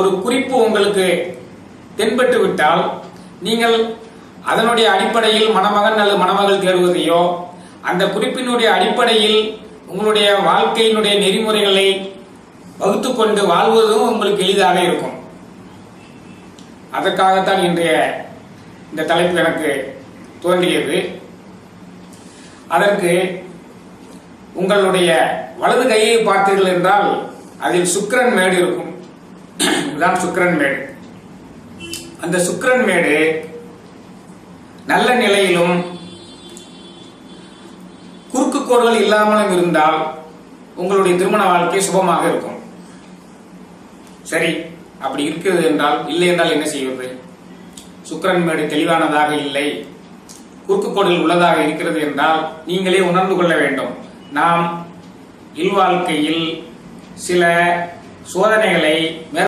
ஒரு குறிப்பு உங்களுக்கு தென்பட்டு விட்டால் நீங்கள் அதனுடைய அடிப்படையில் மணமகன் அல்லது மணமகள் தேர்வதையோ அந்த குறிப்பினுடைய அடிப்படையில் உங்களுடைய வாழ்க்கையினுடைய நெறிமுறைகளை வகுத்து கொண்டு வாழ்வதும் உங்களுக்கு எளிதாக இருக்கும். அதற்காகத்தான் இன்றைய இந்த தலைப்பு எனக்கு தோன்றியது. அதற்கு உங்களுடைய வலது கையை பார்த்தீர்கள் என்றால் அதில் சுக்கிரன் மேடு இருக்கும். இதுதான் சுக்கரன் மேடு. அந்த சுக்கரன் மேடு நல்ல நிலையிலும் குறுக்கு கோடுகள் இல்லாமலும் இருந்தால் உங்களுடைய திருமண வாழ்க்கை சுபமாக இருக்கும். சரி அப்படி இருக்கிறது என்றால் இல்லை என்றால் என்ன செய்வது? சுக்கரன் மேடு தெளிவானதாக இல்லை. குறுக்கு கோடுகள் உள்ளதாக இருக்கிறது என்றால் நீங்களே உணர்ந்து கொள்ள வேண்டும். நாம் இல்வாழ்க்கையில் சில சோதனைகளை